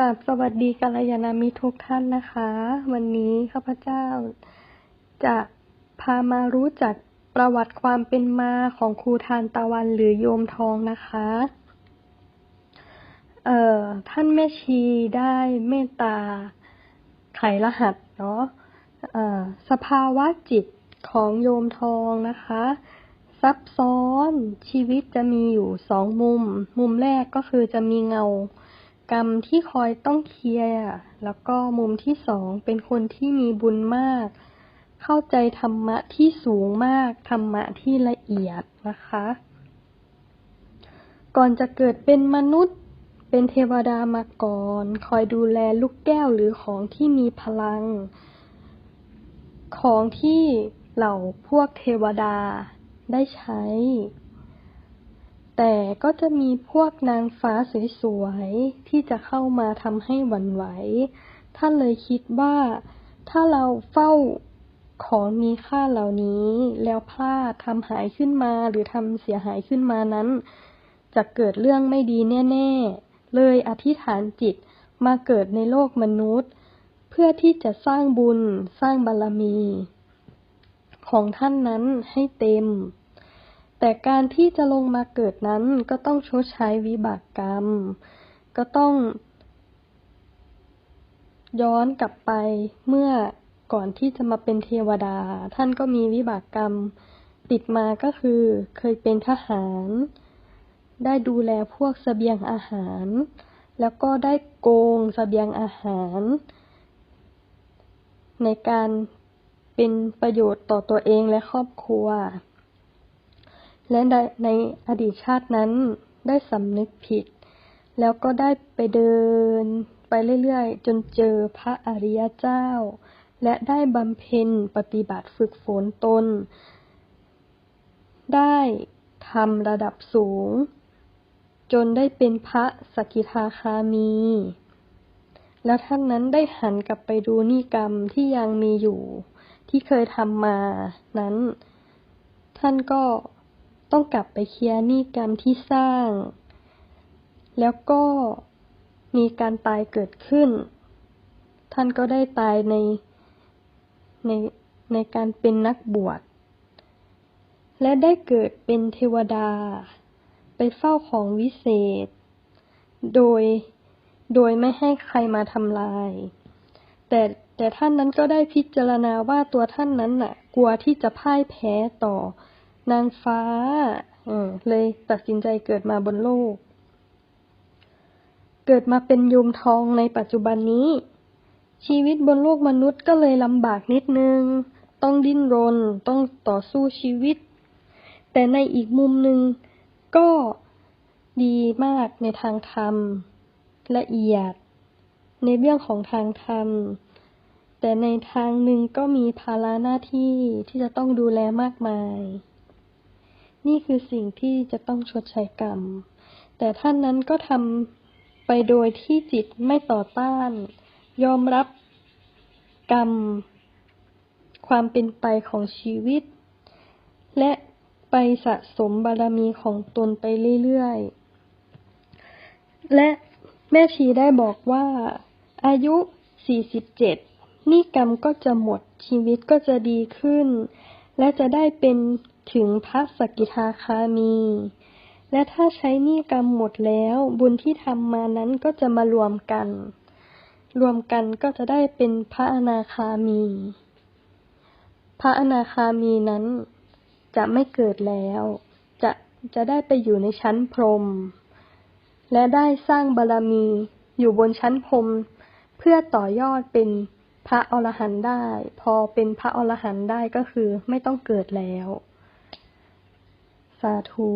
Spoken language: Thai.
กราบสวัสดีกัลยาณมิตรทุกท่านนะคะ วันนี้ข้าพเจ้าจะพามารู้จักประวัติความเป็นมาของครูทานตะวันหรือโยมทองนะคะ เอ่อท่านแม่ชีได้เมตตาไขรหัสเนาะเอ่อสภาวะจิตของโยมทองนะคะ ซับซ้อนชีวิตจะมีอยู่สองมุม มุมแรกก็คือจะมีเงา กรรมที่คอยต้องเคลียร์แล้วก็มุมที่สองเป็นคนที่มีบุญมาก เข้าใจธรรมะที่สูงมาก ธรรมะที่ละเอียดนะคะ ก่อนจะเกิดเป็นมนุษย์เป็นเทวดามาก่อน คอยดูแลลูกแก้วหรือของที่มีพลัง ของที่เหล่าพวกเทวดาได้ใช้ แต่ก็จะมีพวกนางฟ้าสวยๆ ที่จะเข้ามาทำให้หวั่นไหว ท่านเลยคิดว่า ถ้าเราเฝ้าของมีค่าเหล่านี้ แล้วพลาดทำหายขึ้นมาหรือทำเสียหายขึ้นมานั้น จะเกิดเรื่องไม่ดีแน่ ๆ เลยอธิษฐานจิตมาเกิดในโลกมนุษย์ เพื่อที่จะสร้างบุญสร้างบารมี ของท่านนั้นให้เต็ม แต่การที่จะลงมาเกิดนั้นก็ต้องชดใช้วิบากกรรม ก็ต้อง ย้อนกลับไปเมื่อก่อนที่จะมาเป็นเทวดา ท่านก็มีวิบากกรรม ติดมาก็คือเคยเป็นทหาร ได้ดูแลพวกเสบียงอาหาร แล้วก็ได้โกงเสบียงอาหาร ในการเป็นประโยชน์ต่อตัวเองและครอบครัว และในอดีตชาตินั้นได้สำนึกผิด แล้วก็ได้ไปเดินไปเรื่อยๆ จนเจอพระอริยเจ้า และได้บำเพ็ญปฏิบัติฝึกฝนตน ได้ทำระดับสูง จนได้เป็นพระสกิทาคามี แล้วท่านนั้นได้หันกลับไปดูนิกรรมที่ยังมีอยู่ ที่เคยทำมานั้น ท่านก็ ต้องกลับไปเคลียร์นิกรรมที่สร้าง แล้วก็มีการตายเกิดขึ้น ท่านก็ได้ตายในในในการเป็นนักบวช และได้เกิดเป็นเทวดา ไปเฝ้าของวิเศษ โดยโดยไม่ให้ใครมาทำลาย แต่แต่ท่านนั้นก็ได้พิจารณาว่าตัวท่านนั้นน่ะ กลัวที่จะพ่ายแพ้ต่อ นางฟ้าเลยตัดสินใจเกิดมาบนโลก เกิดมาเป็นยมทองในปัจจุบันนี้ ชีวิตบนโลกมนุษย์ก็เลยลำบากนิดนึง ต้องดิ้นรน ต้องต่อสู้ชีวิต แต่ในอีกมุมหนึ่งก็ดีมากในทางธรรม ละเอียด ในเรื่องของทางธรรม แต่ในทางหนึ่งก็มีภาระหน้าที่ที่จะต้องดูแลมากมาย นี่คือสิ่งที่จะต้องชดใช้กรรม แต่ท่านนั้นก็ทำไปโดยที่จิตไม่ต่อต้าน ยอมรับกรรม ความเป็นไปของชีวิต และไปสะสมบารมีของตนไปเรื่อยๆ และแม่ชีได้บอกว่า อายุ 47 นี่กรรมก็จะหมดชีวิตก็จะดีขึ้น และจะได้เป็น ถึงพระสกิทาคามี และถ้าใช้นี่กรรมหมดแล้ว บุญที่ทำมานั้นก็จะมารวมกัน รวมกันก็จะได้เป็นพระอนาคามี พระอนาคามีนั้นจะไม่เกิดแล้ว จะจะได้ไปอยู่ในชั้นพรหมและได้สร้างบารมีอยู่บนชั้นพรหมเพื่อต่อยอดเป็นพระอรหันต์ได้ พอเป็นพระอรหันต์ได้ก็คือไม่ต้องเกิดแล้ว สาธุ